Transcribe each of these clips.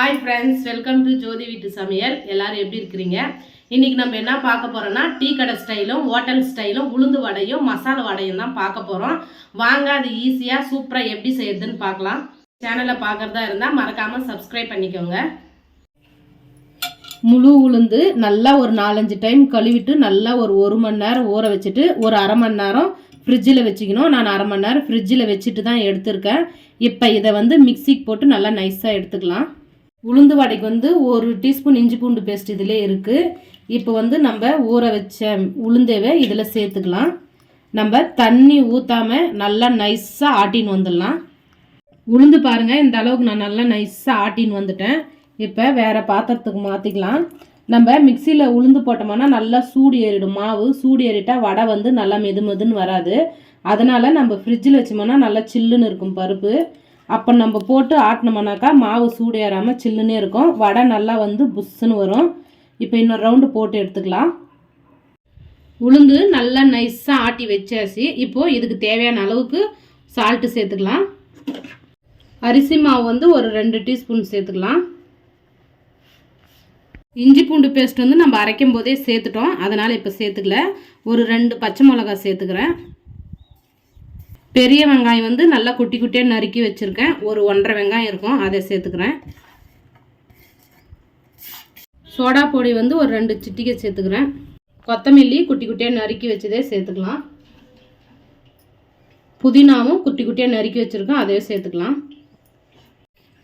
Hi friends welcome to Jothi வீட்டு சமையல் எல்லாரும் எப்படி இருக்கிறீங்க? இன்றைக்கி நம்ம என்ன பார்க்க போகிறோன்னா டீ கடை ஸ்டைலும் ஹோட்டல் ஸ்டைலும் உளுந்து வடையும் மசாலா வடையும் தான் பார்க்க போகிறோம் வாங்க அது ஈஸியாக சூப்பராக எப்படி செய்யறதுன்னு பார்க்கலாம். சேனலை பார்க்குறதா இருந்தால் மறக்காமல் சப்ஸ்கிரைப் பண்ணிக்கோங்க. முழு உளுந்து நல்லா ஒரு நாலஞ்சு டைம் கழுவிட்டு நல்லா ஒரு ஒரு மணி நேரம் ஊற வச்சுட்டு ஒரு அரை மணி நேரம் ஃப்ரிட்ஜில் வச்சுக்கணும். நான் அரை மணி நேரம் ஃப்ரிட்ஜில் வச்சுட்டு தான் எடுத்திருக்கேன். இப்போ இதை வந்து மிக்சிக்கு போட்டு நல்லா நைஸாக எடுத்துக்கலாம். உளுந்து வடைக்கு வந்து ஒரு டீஸ்பூன் இஞ்சி பூண்டு பேஸ்ட் இதிலே இருக்குது இப்போ வந்து நம்ம ஊற வச்ச உளுந்தேவை இதில் சேர்த்துக்கலாம். நம்ம தண்ணி ஊற்றாமல் நல்லா நைஸாக ஆட்டின்னு வந்துடலாம். உளுந்து பாருங்கள் இந்த அளவுக்கு நான் நல்லா நைஸாக ஆட்டின்னு வந்துட்டேன். இப்போ வேறு பாத்திரத்துக்கு மாற்றிக்கலாம் நம்ம மிக்சியில் உளுந்து போட்டோம்னா நல்லா சூடு ஏறிடும். மாவு சூடு ஏறிட்டால் வடை வந்து நல்லா மெது மெதுன்னு வராது. அதனால் நம்ம ஃப்ரிட்ஜில் வச்சோம்னா நல்லா சில்லுன்னு இருக்கும் பருப்பு. அப்போ நம்ம போட்டு ஆட்டினோம்னாக்கா மாவு சூடு ஏறாமல் சில்லுன்னே இருக்கும். வடை நல்லா வந்து புஷ்ஷுன்னு வரும். இப்போ இன்னொரு ரவுண்டு போட்டு எடுத்துக்கலாம். உளுந்து நல்லா நைஸாக ஆட்டி வச்சாச்சு. இப்போது இதுக்கு தேவையான அளவுக்கு சால்ட்டு சேர்த்துக்கலாம். அரிசி மாவு வந்து ஒரு ரெண்டு டீஸ்பூன் சேர்த்துக்கலாம். இஞ்சி பூண்டு பேஸ்ட் வந்து நம்ம அரைக்கும் போதே சேர்த்துட்டோம். அதனால் இப்போ சேர்த்துக்கல. ஒரு ரெண்டு பச்சை மிளகா சேர்த்துக்கிறேன். பெரிய வெங்காயம் வந்து நல்லா குட்டி குட்டியாக நறுக்கி வச்சுருக்கேன். ஒரு ஒன்றரை வெங்காயம் இருக்கும். அதை சேர்த்துக்கிறேன். சோடா பொடி வந்து ஒரு ரெண்டு சிட்டிக்க சேர்த்துக்கிறேன். கொத்தமல்லி குட்டி குட்டியாக நறுக்கி வச்சதே சேர்த்துக்கலாம். புதினாவும் குட்டி குட்டியாக நறுக்கி வச்சுருக்கோம் அதே சேர்த்துக்கலாம்.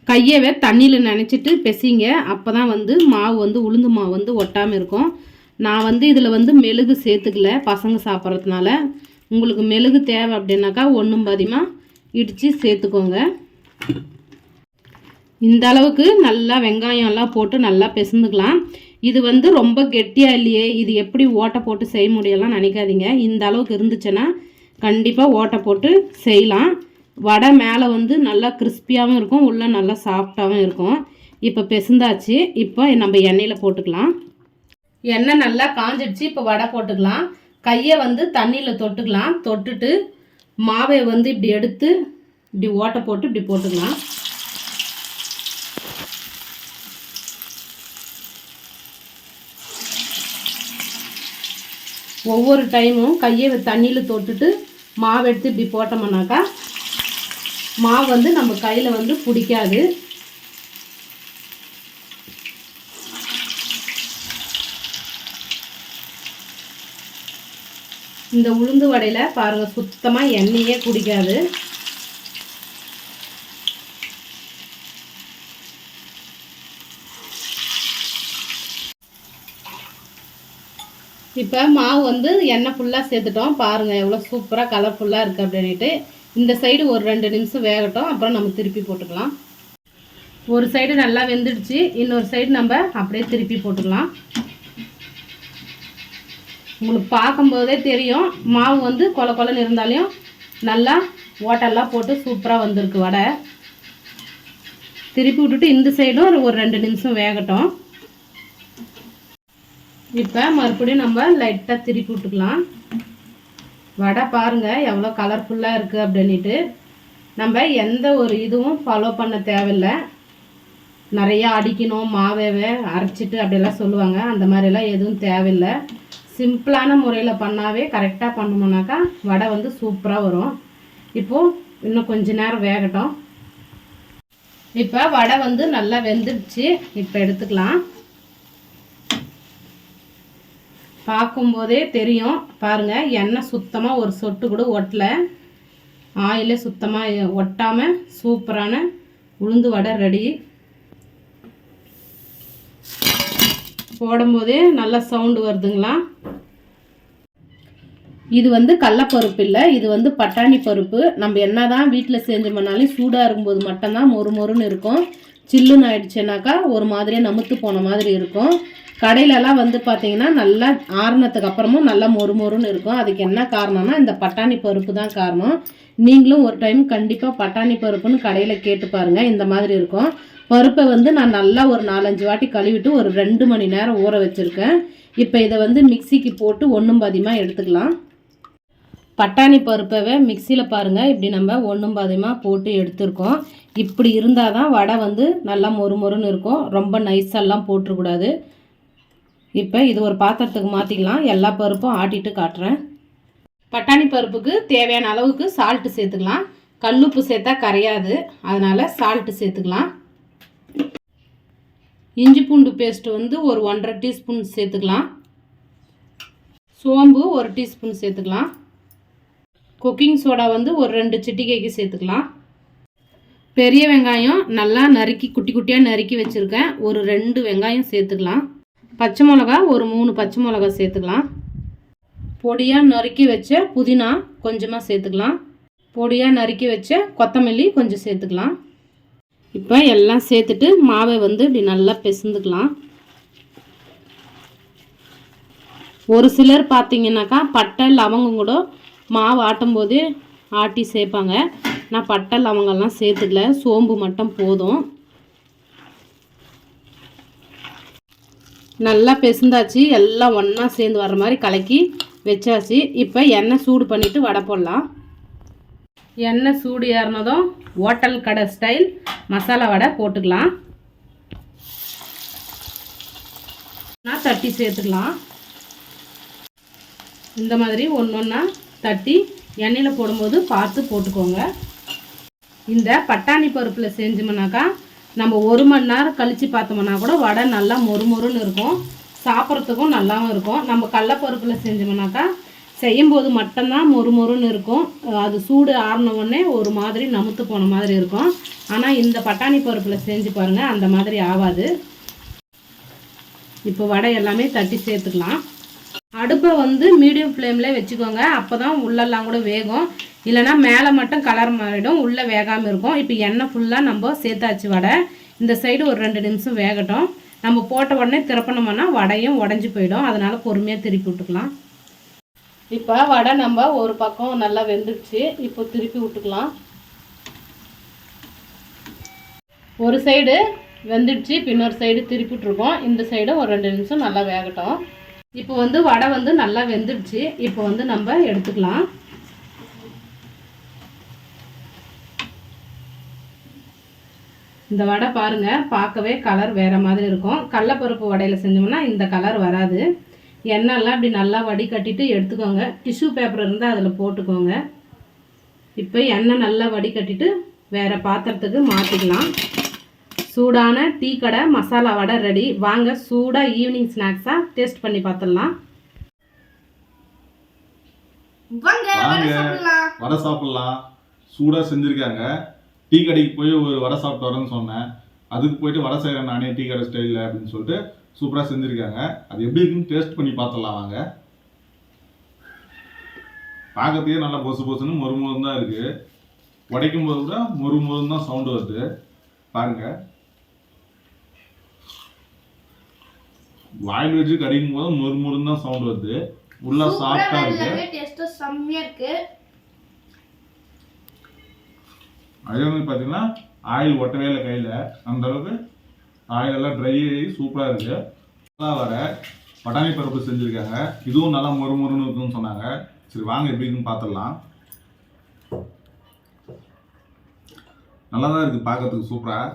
கையவே தண்ணியில் நினச்சிட்டு பெசிங்க. அப்போ தான் வந்து மாவு வந்து உளுந்து மாவு வந்து ஒட்டாமல் இருக்கும். நான் வந்து இதில் வந்து மெழுகு சேர்த்துக்கல. பசங்க சாப்பிட்றதுனால. உங்களுக்கு மெழுகு தேவை அப்படின்னாக்கா ஒன்றும் பாதியமாக இடித்து சேர்த்துக்கோங்க. இந்த அளவுக்கு நல்லா வெங்காயம்லாம் போட்டு நல்லா பிசைந்துக்கலாம் இது வந்து ரொம்ப கெட்டியாக இல்லையே இது எப்படி ஓட்டை போட்டு செய்ய முடியலாம் நினைக்காதீங்க. இந்த அளவுக்கு இருந்துச்சுன்னா கண்டிப்பாக ஓட்டை போட்டு செய்யலாம். வடை மேலே வந்து நல்லா கிறிஸ்பியாகவும் இருக்கும் உள்ளே நல்லா சாஃப்டாகவும் இருக்கும். இப்போ பெசந்தாச்சு இப்போ நம்ம எண்ணெயில் போட்டுக்கலாம். எண்ணெய் நல்லா காஞ்சிடுச்சு இப்போ வடை போட்டுக்கலாம். கையை வந்து தண்ணியில் தொட்டுக்கலாம். தொட்டுட்டு மாவை வந்து இப்படி எடுத்து இப்படி ஓட்டை போட்டு இப்படி போட்டுக்கலாம். ஒவ்வொரு டைமும் கையை தண்ணியில் தொட்டுட்டு மாவு எடுத்து இப்படி போட்டோம்னாக்கா மாவு வந்து நம்ம கையில் வந்து பிடிக்காது. இந்த உளுந்து வடையில் பாருங்கள் சுத்தமாக எண்ணெயே குடிக்காது. இப்போ மாவு வந்து எண்ணெய் ஃபுல்லாக சேர்த்துட்டோம். பாருங்கள் எவ்வளோ சூப்பராக கலர்ஃபுல்லாக இருக்குது அப்படின்ட்டு இந்த சைடு ஒரு ரெண்டு நிமிஷம் வேகட்டும். அப்புறம் நம்ம திருப்பி போட்டுக்கலாம். ஒரு சைடு நல்லா வெந்துடுச்சு. இன்னொரு சைடு நம்ம அப்படியே திருப்பி போட்டுக்கலாம். உங்களுக்கு பார்க்கும்போதே தெரியும். மாவு வந்து கொல கொலன்னு இருந்தாலையும் நல்லா ஓட்டெல்லாம் போட்டு சூப்பராக வந்திருக்கு வடை. திருப்பி விட்டுட்டு இந்த சைடும் ஒரு ரெண்டு நிமிஷம் வேகட்டும். இப்போ மறுபடியும் நம்ம லைட்டாக திருப்பி விட்டுக்கலாம். வடை பாருங்கள் எவ்வளோ கலர்ஃபுல்லாக இருக்குது அப்படின்ட்டு நம்ம எந்த ஒரு இதுவும் ஃபாலோ பண்ண தேவையில்லை. நிறையா அடிக்கணும் மாவேவை அரைச்சிட்டு அப்படியெல்லாம் சொல்லுவாங்க. அந்த மாதிரிலாம் எதுவும் தேவையில்லை. சிம்பிளான முறையில் பண்ணாவே கரெக்டாக பண்ணணுன்னாக்கா வடை வந்து சூப்பராக வரும். இப்போது இன்னும் கொஞ்ச நேரம் வேகட்டும். இப்போ வடை வந்து நல்லா வெந்துடுச்சு. இப்போ எடுத்துக்கலாம். பார்க்கும்போதே தெரியும். பாருங்கள் எண்ணெய் சுத்தமாக ஒரு சொட்டு கூட ஒட்டலை. ஆயிலே சுத்தமாக ஒட்டாமல் சூப்பரான உளுந்து வடை ரெடி. போடும்போதே நல்லா சவுண்டு வருதுங்களா? இது வந்து கடலப்பருப்பு இல்லை இது வந்து பட்டாணி பருப்பு. நம்ம என்ன தான் வீட்டில் செஞ்சோம்னாலும் சூடாக இருக்கும்போது மட்டும்தான் மொறு மொறுன்னு இருக்கும். சில்லுன்னு ஆயிடுச்சுனாக்கா ஒரு மாதிரியே நமுத்து போன மாதிரி இருக்கும். கடையிலலாம் வந்து பார்த்தீங்கன்னா நல்லா ஆறுனத்துக்கு அப்புறமும் நல்லா மொறு மொறுன்னு இருக்கும். அதுக்கு என்ன காரணம்னா இந்த பட்டாணி பருப்பு தான் காரணம். நீங்களும் ஒரு டைம் கண்டிப்பாக பட்டாணி பருப்புன்னு கடையில் கேட்டு பாருங்கள் இந்த மாதிரி இருக்கும். பருப்பை வந்து நான் நல்லா ஒரு நாலஞ்சு வாட்டி கழுவிட்டு ஒரு ரெண்டு மணி நேரம் ஊற வச்சுருக்கேன். இப்போ இதை வந்து மிக்சிக்கு போட்டு ஒன்றும் பாதியமாக எடுத்துக்கலாம். பட்டாணி பருப்பவே மிக்சியில் பாருங்கள் இப்படி நம்ம ஒன்றும் பாதியமாக போட்டு எடுத்துருக்கோம். இப்படி இருந்தால் தான் வடை வந்து நல்லா மொறு மொறுன்னு இருக்கும். ரொம்ப நைஸெல்லாம் போட்டுறக்கூடாது. இப்போ இது ஒரு பாத்திரத்துக்கு மாற்றிக்கலாம் எல்லா பருப்பும் ஆட்டிட்டு காட்டுறேன். பட்டாணி பருப்புக்கு தேவையான அளவுக்கு சால்ட்டு சேர்த்துக்கலாம். கல்லுப்பு சேர்த்தா கரையாது. அதனால் சால்ட்டு சேர்த்துக்கலாம். இஞ்சி பூண்டு பேஸ்ட்டு வந்து ஒரு ஒன்றரை டீஸ்பூன் சேர்த்துக்கலாம். சோம்பு ஒரு டீஸ்பூன் சேர்த்துக்கலாம். குக்கிங் சோடா வந்து ஒரு ரெண்டு சிட்டிகைக்கு சேர்த்துக்கலாம். பெரிய வெங்காயம் நல்லா நறுக்கி குட்டி குட்டியாக நறுக்கி வச்சுருக்கேன். ஒரு ரெண்டு வெங்காயம் சேர்த்துக்கலாம். பச்சை மிளகா ஒரு மூணு பச்சை மிளகா சேர்த்துக்கலாம். பொடியாக நறுக்கி வச்ச புதினா கொஞ்சமாக சேர்த்துக்கலாம். பொடியாக நறுக்கி வச்ச கொத்தமல்லி கொஞ்சம் சேர்த்துக்கலாம். இப்போ எல்லாம் சேர்த்துட்டு மாவை வந்து இப்படி நல்லா பிசைந்துக்கலாம் ஒரு சிலர் பார்த்தீங்கன்னாக்கா பட்டை லவங்கம் கூட மாவு ஆட்டும் போது ஆட்டி சேர்ப்பாங்க. நான் பட்டை லவங்கள்லாம் சேர்த்துக்கல. சோம்பு மட்டும் போதும். நல்லா பெசுந்தாச்சு எல்லாம் ஒன்றா சேர்ந்து வர மாதிரி கலக்கி வச்சாச்சு. இப்போ எண்ணெய் சூடு பண்ணிவிட்டு வடை போடலாம். எண்ணெய் சூடு ஏறினதும் ஹோட்டல் கடை ஸ்டைல் மசாலா வடை போட்டுக்கலாம். நான் தட்டி சேர்த்துக்கலாம். இந்த மாதிரி ஒன்று ஒன்றா தட்டி எண்ணெயில் போடும்போது பார்த்து போட்டுக்கோங்க. இந்த பட்டாணி பருப்பில் செஞ்சோம்னாக்கா நம்ம ஒரு மணி நேரம் கழித்து பார்த்தோம்னா கூட வடை நல்லா மொறு மொறுன்னு இருக்கும். சாப்பிட்றதுக்கும் நல்லாவும் இருக்கும். நம்ம கடலப்பருப்பில் செஞ்சோம்னாக்கா செய்யும்போது மட்டும்தான் மொறு மொறுன்னு இருக்கும். அது சூடு ஆறின உடனே ஒரு மாதிரி நமுத்து போன மாதிரி இருக்கும். ஆனால் இந்த பட்டாணி பருப்பில் செஞ்சு பாருங்கள் அந்த மாதிரி ஆகாது இப்போ வடை எல்லாமே தட்டி சேர்த்துக்கலாம். அடுப்பை வந்து மீடியம் ஃப்ளேமில் வச்சுக்கோங்க. அப்போ தான் உள்ளெல்லாம் கூட வேகும். இல்லைனா மேலே மட்டும் கலர் மாறிடும் உள்ளே வேகாமல் இருக்கும். இப்போ எண்ணெய் ஃபுல்லாக நம்ம சேர்த்தாச்சு வடை. இந்த சைடு ஒரு ரெண்டு நிமிஷம் வேகட்டும். நம்ம போட்ட உடனே திறப்பணும்னா வடையும் உடஞ்சி போயிடும். அதனால் பொறுமையாக திருப்பி விட்டுக்கலாம். இப்போ வடை நம்ம ஒரு பக்கம் நல்லா வெந்துடுச்சு இப்போ திருப்பி விட்டுக்கலாம். ஒரு சைடு வெந்துடுச்சு இப்போ இன்னொரு சைடு திருப்பிட்டுருக்கோம் இந்த சைடு ஒரு ரெண்டு நிமிஷம் நல்லா வேகட்டும். இப்போ வந்து வடை வந்து நல்லா வெந்துடுச்சு. இப்போ வந்து நம்ம எடுத்துக்கலாம். இந்த வடை பாருங்க பார்க்கவே கலர் வேற மாதிரி இருக்கும். கடலப்பருப்பு வடையில் செஞ்சோம்னா இந்த கலர் வராது. எண்ணெய்லாம் இப்படி நல்லா வடிகட்டிட்டு எடுத்துக்கோங்க. டிஷ்யூ பேப்பர் இருந்தால் அதில் போட்டுக்கோங்க. இப்போ எண்ணெய் நல்லா வடிகட்டிட்டு வேற பாத்திரத்துக்கு மாற்றிக்கலாம் சூடான டீ கடை மசாலா வடை ரெடி வாங்க சூடாக ஈவினிங் ஸ்நாக்ஸாக டேஸ்ட் பண்ணி பார்த்துடலாம் வாங்க வாங்க. வடை சாப்பிடலாம். வடை சாப்பிடலாம். சூடாக செஞ்சுருக்காங்க. டீ கடைக்கு போய் ஒரு வடை சாப்பிட்டு வரேன்னு சொன்னேன். அதுக்கு போயிட்டு வடை செய்கிறேன் நானே டீ கடை ஸ்டைலில் அப்படின்னு சொல்லிட்டு சூப்பராக செஞ்சுருக்காங்க. அது எப்படி இருக்குன்னு டேஸ்ட் பண்ணி பார்த்துடலாம் வாங்க. பார்க்கறதுக்கே நல்லா பொசு பொசுன்னு மொறு மொறுன்னு தான் இருக்குது உடைக்கும் போது கூட மொறு மொறுன்னு தான் சவுண்டு வருது. பாருங்க. வாயில் வச்சு கடிக்கும் போது மொறு மொறுன்னு தான் சவுண்ட் வருது. உள்ள சாஃப்டாக இருக்கு. டேஸ்ட் செம்மையா இருக்கு. அதே மாதிரி பார்த்தீங்கன்னா ஆயில் ஒட்டவே இல்லை கையில். அந்த அளவுக்கு ஆயில் எல்லாம் ட்ரை ஆகி சூப்பராக இருக்குது நல்லா வர பட்டாணி பருப்பு செஞ்சுருக்காங்க. இதுவும் நல்லா மொறு மொறுன்னு இருக்குன்னு சொன்னாங்க. சரி வாங்க எப்படி இருக்குன்னு பார்த்துடலாம் நல்லா தான் இருக்குது பார்க்கறதுக்கு சூப்பராக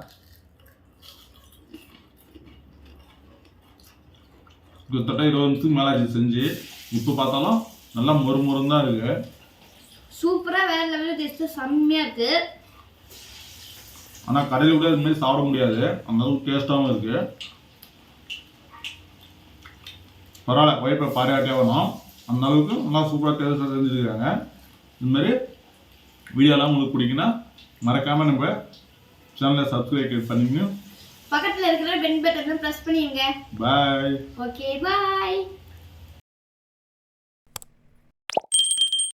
கிட்டத்தட்ட இருபது நிமிஷத்துக்கு மேலே ஆச்சு செஞ்சு இப்போ பார்த்தாலும் நல்லா மொறு மொறுன்னு தான் இருக்குது சூப்பராக வேறு லெவலில் டேஸ்ட்டு செம்மையாக இருக்கு. ஆனால் கடையில் கூட இது மாதிரி சாப்பிட முடியாது. அந்த அளவுக்கு டேஸ்ட்டாகவும் இருக்கு. பரவாயில்ல ஒய்ஃபை பாராட்டே வேணும். அந்த அளவுக்கு நல்லா சூப்பராக டேஸ்ட்டாக செஞ்சுருக்காங்க இந்த மாதிரி வீடியோலாம் உங்களுக்கு பிடிக்குன்னா மறக்காமல் நம்ம சேனலை சப்ஸ்கிரைப் பண்ணிக்கணும் பக்கத்துல இருக்கிற பென் பட்டனை பிரஸ் பண்ணிடுங்க பாய் ஓகே பாய்